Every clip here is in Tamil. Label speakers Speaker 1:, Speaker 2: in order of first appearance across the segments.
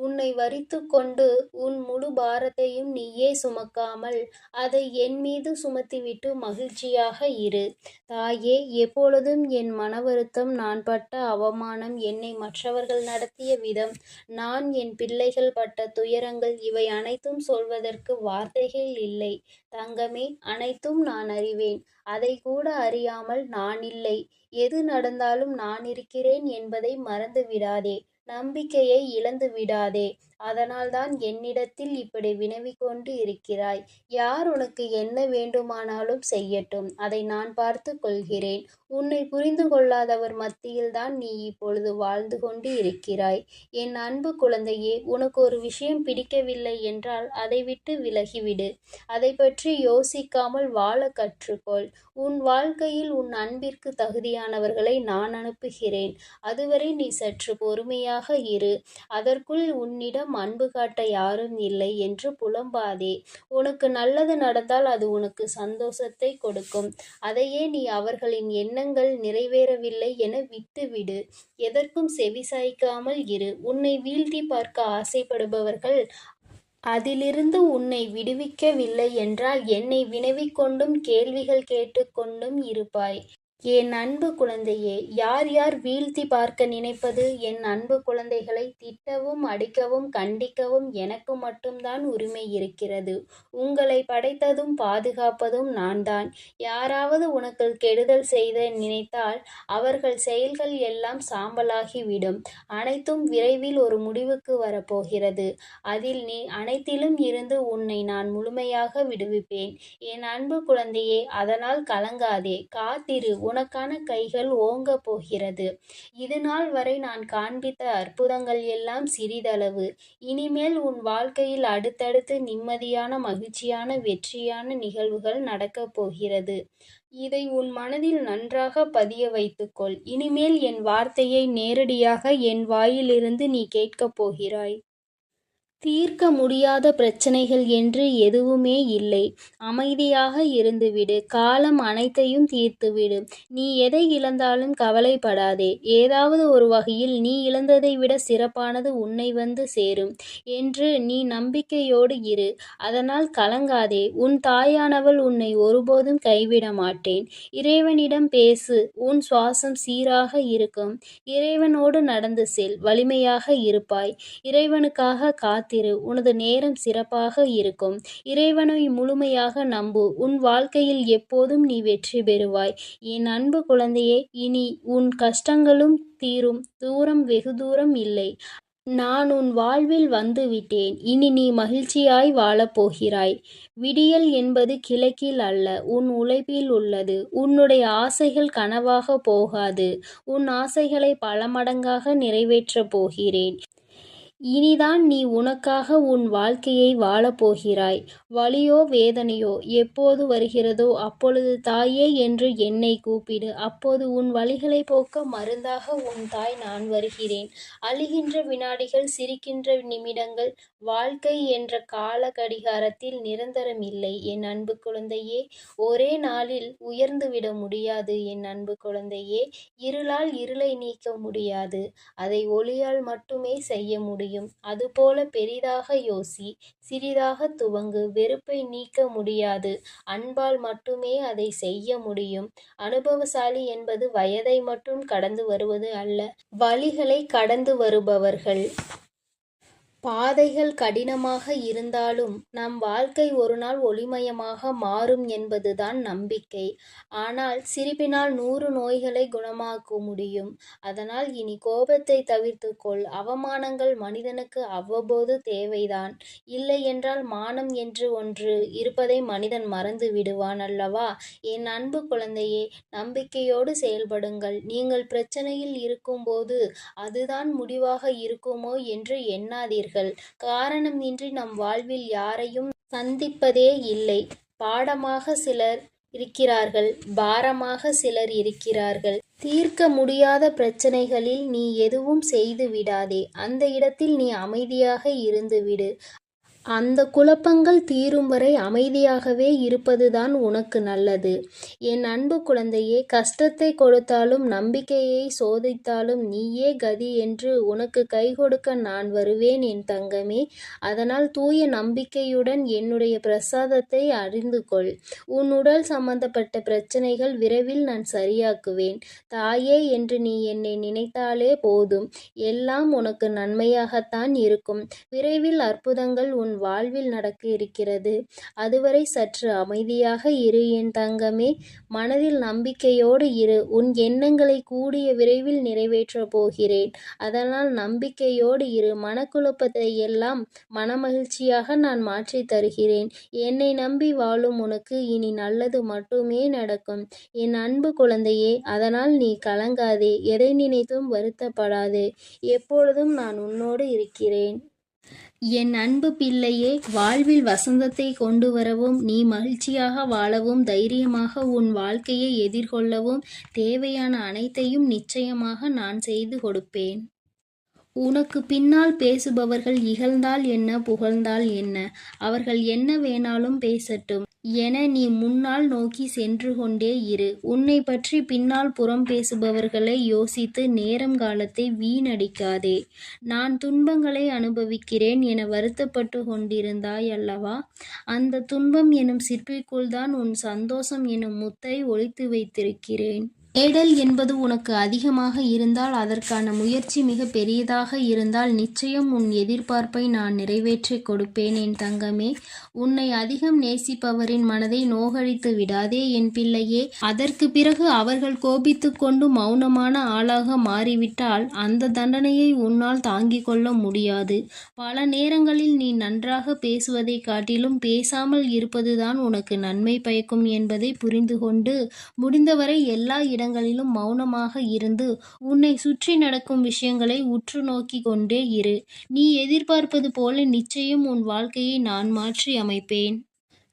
Speaker 1: உன்னை வரித்துக்கொண்டு உன் முழு பாரத்தையும் நீயே சுமக்காமல் அதை என் மீது சுமத்திவிட்டு மகிழ்ச்சியாக இரு. தாயே எப்பொழுதும் என் மன வருத்தம் நான் பட்ட அவமானம் என்னை மற்றவர்கள் நடத்திய விதம் நான் என் பிள்ளைகள் பட்ட துயரங்கள் இவை அனைத்தும் சொல்வதற்கு வார்த்தைகள் இல்லை. தங்கமே அனைத்தும் நான் அறிவேன். அதை கூட அறியாமல் நான் இல்லை. எது நடந்தாலும் நான் இருக்கிறேன் என்பதை மறந்து விடாதே நம்பிக்கையை இழந்து விடாதே அதனால்தான் என்னிடத்தில் இப்படி வினவி கொண்டு இருக்கிறாய். யார் உனக்கு என்ன வேண்டுமானாலும் செய்யட்டும். அதை நான் பார்த்து கொள்கிறேன். உன்னை புரிந்து கொள்ளாதவர் மத்தியில்தான் நீ இப்பொழுது வாழ்ந்து கொண்டு இருக்கிறாய். என் அன்பு குழந்தையே உனக்கு ஒரு விஷயம் பிடிக்கவில்லை என்றால் அதை விட்டு விலகிவிடு. அதை பற்றி யோசிக்காமல் வாழ கற்றுக்கொள். உன் வாழ்க்கையில் உன் அன்பிற்கு தகுதியானவர்களை நான் அனுப்புகிறேன். அதுவரை நீ சற்று பொறுமையாக இரு. அதற்குள் உன்னிடம் அன்பு காட்ட யாரும் இல்லை என்று புலம்பாதே. உனக்கு நல்லது நடந்தால் அது உனக்கு சந்தோஷத்தை கொடுக்கும். அதையே நீ அவர்களின் எண்ணங்கள் நிறைவேறவில்லை என விட்டுவிடு. எதற்கும் செவிசாய்க்காமல் இரு. உன்னை வீழ்த்தி பார்க்க ஆசைப்படுபவர்கள் அதிலிருந்து உன்னை விடுவிக்கவில்லை என்றால் என்னை வினவிக்கொண்டும் கேள்விகள் கேட்டுக்கொண்டும் இருப்பாய். என் அன்பு குழந்தையே யார் யார் வீழ்த்தி பார்க்க நினைப்பது? என் அன்பு குழந்தைகளை திட்டவும் அடிக்கவும் கண்டிக்கவும் எனக்கு மட்டும்தான் உரிமை இருக்கிறது. உங்களை படைத்ததும் பாதுகாப்பதும் நான் தான் யாராவது உனக்கு கெடுதல் செய்த நினைத்தால் அவர்கள் செயல்கள் எல்லாம் சாம்பலாகிவிடும். அனைத்தும் விரைவில் ஒரு முடிவுக்கு வரப்போகிறது. அதில் நீ அனைத்திலும் இருந்து உன்னை நான் முழுமையாக விடுவிப்பேன். என் அன்பு குழந்தையே அதனால் கலங்காதே. காத்திரு உனக்கான கைகள் ஓங்க போகிறது. இது நாள் வரை நான் காண்பித்த அற்புதங்கள் எல்லாம் சிறிதளவு. இனிமேல் உன் வாழ்க்கையில் அடுத்தடுத்து நிம்மதியான மகிழ்ச்சியான வெற்றியான நிகழ்வுகள் நடக்கப் போகிறது. இதை உன் மனதில் நன்றாக பதிய வைத்துக்கொள். இனிமேல் என் வார்த்தையை நேரடியாக என் வாயிலிருந்து நீ கேட்கப் போகிறாய். தீர்க்க முடியாத பிரச்சனைகள் என்று எதுவுமே இல்லை. அமைதியாக இருந்துவிடு. காலம் அனைத்தையும் தீர்த்துவிடு. நீ எதை இழந்தாலும் கவலைப்படாதே. ஏதாவது ஒரு வகையில் நீ இழந்ததை விட சிறப்பானது உன்னை வந்து சேரும் என்று நீ நம்பிக்கையோடு இரு. அதனால் கலங்காதே. உன் தாயானவள் உன்னை ஒருபோதும் கைவிட மாட்டேன். இறைவனிடம் பேசு. உன் சுவாசம் சீராக இருக்கும். இறைவனோடு நடந்து செல். வலிமையாக இருப்பாய். இறைவனுக்காக காத்து காத்திரு உனது நேரம் சிறப்பாக இருக்கும். இறைவனை முழுமையாக நம்பு உன் வாழ்க்கையில் எப்போதும் நீ வெற்றி பெறுவாய். என் அன்பு குழந்தையே இனி உன் கஷ்டங்களும் தீரும் தூரம் வெகு தூரம் இல்லை. நான் உன் வாழ்வில் வந்துவிட்டேன் இனி நீ மகிழ்ச்சியாய் வாழப் போகிறாய். விடியல் என்பது கிழக்கில் அல்ல உன் உழைப்பில் உள்ளது. உன்னுடைய ஆசைகள் கனவாக போகாது உன் ஆசைகளை பல மடங்காக நிறைவேற்றப் போகிறேன். இனிதான் நீ உனக்காக உன் வாழ்க்கையை வாழப்போகிறாய் வலியோ வேதனையோ எப்போது வருகிறதோ அப்பொழுது தாயே என்று என்னை கூப்பிடு. அப்போது உன் வழிகளை போக்க மருந்தாக உன் தாய் நான் வருகிறேன். அழுகின்ற வினாடிகள் சிரிக்கின்ற நிமிடங்கள் வாழ்க்கை என்ற கால கடிகாரத்தில் நிரந்தரம் இல்லை. என் அன்பு குழந்தையே ஒரே நாளில் உயர்ந்துவிட முடியாது. என் அன்பு குழந்தையே இருளால் இருளை நீக்க முடியாது. அதை ஒளியால் மட்டுமே செய்ய முடியும். முடியும். அதுபோல பெரிதாக யோசி சிறிதாக துவங்கு வெறுப்பை நீக்க முடியாது. அன்பால் மட்டுமே அதை செய்ய முடியும். அனுபவசாலி என்பது வயதை மட்டும் கடந்து வருவது அல்ல வழிகளை கடந்து வருபவர்கள். பாதைகள் கடினமாக இருந்தாலும் நம் வாழ்க்கை ஒரு நாள் ஒளிமயமாக மாறும் என்பதுதான் நம்பிக்கை. ஆனால் சிரிப்பினால் நூறு நோய்களை குணமாக்க முடியும். அதனால் இனி கோபத்தை தவிர்த்துக்கொள். அவமானங்கள் மனிதனுக்கு அவ்வப்போது தேவைதான். இல்லை என்றால் மானம் என்று ஒன்று இருப்பதை மனிதன் மறந்து விடுவான் அல்லவா? என் அன்பு குழந்தையே நம்பிக்கையோடு செயல்படுங்கள். நீங்கள் பிரச்சனையில் இருக்கும்போது அதுதான் முடிவாக இருக்குமோ என்று எண்ணாதீர்கள். காரணம் இன்றி நம் வாழ்வில் யாரையும் சந்திப்பதே இல்லை. பாடமாக சிலர் இருக்கிறார்கள் பாரமாக சிலர் இருக்கிறார்கள். தீர்க்க முடியாத பிரச்சனைகளில் நீ எதுவும் செய்து விடாதே. அந்த இடத்தில் நீ அமைதியாக இருந்து விடு அந்த குழப்பங்கள் தீரும் வரை அமைதியாகவே இருப்பதுதான் உனக்கு நல்லது. என் அன்பு குழந்தையே கஷ்டத்தை கொடுத்தாலும் நம்பிக்கையை சோதித்தாலும் நீயே கதி என்று உனக்கு கை கொடுக்க நான் வருவேன் என் தங்கமே. அதனால் தூய நம்பிக்கையுடன் என்னுடைய பிரசாதத்தை அறிந்து கொள். உன் உடல் சம்பந்தப்பட்ட பிரச்சனைகள் விரைவில் நான் சரியாக்குவேன். தாயே என்று நீ என்னை நினைத்தாலே போதும். எல்லாம் உனக்கு நன்மையாகத்தான் இருக்கும். விரைவில் அற்புதங்கள் உன் வாழ்வில் நடக்க இருக்கிறது. அதுவரை சற்று அமைதியாக இரு என் தங்கமே. மனதில் நம்பிக்கையோடு இரு. உன் எண்ணங்களை கூடிய விரைவில் நிறைவேற்றப் போகிறேன். அதனால் நம்பிக்கையோடு இரு. மனக்குழப்பத்தை எல்லாம் மனமகிழ்ச்சியாக நான் மாற்றி தருகிறேன். என்னை நம்பி வாழும் உனக்கு இனி நல்லது மட்டுமே நடக்கும். என் அன்பு குழந்தையே அதனால் நீ கலங்காதே. எதை நினைத்தும் வருத்தப்படாதே. எப்பொழுதும் நான் உன்னோடு இருக்கிறேன். என் அன்பு பிள்ளையே வாழ்வில் வசந்தத்தை கொண்டு வரவும் நீ மகிழ்ச்சியாக வாழவும் தைரியமாக உன் வாழ்க்கையை எதிர்கொள்ளவும் தேவையான அனைத்தையும் நிச்சயமாக நான் செய்து கொடுப்பேன். உனக்கு பின்னால் பேசுபவர்கள் இகழ்ந்தால் என்ன புகழ்ந்தால் என்ன? அவர்கள் என்ன வேணாலும் பேசட்டும். என நீ முன்னால் நோக்கி சென்று கொண்டே இரு. உன்னை பற்றி பின்னால் புறம் பேசுபவர்களை யோசித்து நேரம் காலத்தை வீணடிக்காதே. நான் துன்பங்களை அனுபவிக்கிறேன் என வருத்தப்பட்டு கொண்டிருந்தாய் அல்லவா? அந்த துன்பம் எனும் சிற்பிக்குள் தான் உன் சந்தோஷம் எனும் முத்தை ஒழித்து வைத்திருக்கிறேன். தேடல் என்பது உனக்கு அதிகமாக இருந்தால் அதற்கான முயற்சி மிக பெரியதாக இருந்தால் நிச்சயம் உன் எதிர்பார்ப்பை நான் நிறைவேற்றிக் கொடுப்பேன் என் தங்கமே. உன்னை அதிகம் நேசிப்பவரின் மனதை நோகழித்து விடாதே என் பிள்ளையே. அதற்கு பிறகு அவர்கள் கோபித்து கொண்டு மௌனமான ஆளாக மாறிவிட்டால் அந்த தண்டனையை உன்னால் தாங்கிக் கொள்ள முடியாது. பல நேரங்களில் நீ நன்றாக பேசுவதை காட்டிலும் பேசாமல் இருப்பதுதான் உனக்கு நன்மை பயக்கும் என்பதை புரிந்து கொண்டு முடிந்தவரை எல்லா இடங்களிலும் மௌனமாக இருந்து உன்னை சுற்றி நடக்கும் விஷயங்களை உற்று நோக்கி கொண்டே இரு. நீ எதிர்பார்ப்பது போல நிச்சயம் உன் வாழ்க்கையை நான் மாற்றி அமைப்பேன்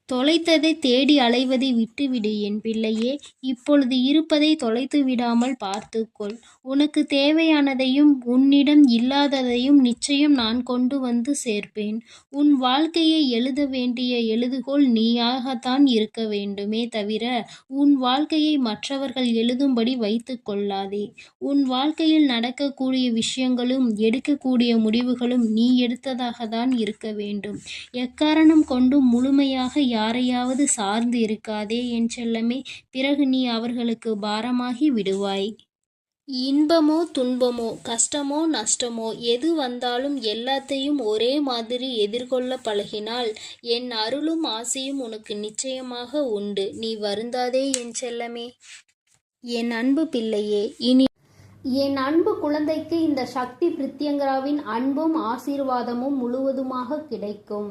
Speaker 1: தொலைத்ததை தேடி அலைவதை விட்டுவிடு என் பிள்ளையே. இப்பொழுது இருப்பதை தொலைத்து விடாமல் பார்த்துக்கொள். உனக்கு தேவையானதையும் உன்னிடம் இல்லாததையும் நிச்சயம் நான் கொண்டு வந்து சேர்ப்பேன். உன் வாழ்க்கையை எழுத வேண்டிய எழுதுகோள் நீயாகத்தான் இருக்க வேண்டுமே தவிர உன் வாழ்க்கையை மற்றவர்கள் எழுதும்படி வைத்து கொள்ளாதே. உன் வாழ்க்கையில் நடக்கக்கூடிய விஷயங்களும் எடுக்கக்கூடிய முடிவுகளும் நீ எடுத்ததாக தான் இருக்க வேண்டும். எக்காரணம் கொண்டும் முழுமையாக யாரையாவது சார்ந்து இருக்காதே என் செல்லமே பிறகு நீ அவர்களுக்கு பாரமாகி விடுவாய். இன்பமோ துன்பமோ கஷ்டமோ நஷ்டமோ எது வந்தாலும் எல்லாத்தையும் ஒரே மாதிரி எதிர்கொள்ள பழகினால் என் அருளும் ஆசையும் உனக்கு நிச்சயமாக உண்டு. நீ வருந்தாதே என் செல்லமே. என் அன்பு பிள்ளையே இனி
Speaker 2: என் அன்பு குழந்தைக்கு இந்த சக்தி பிரித்யங்கராவின் அன்பும் ஆசீர்வாதமும் முழுவதுமாக கிடைக்கும்.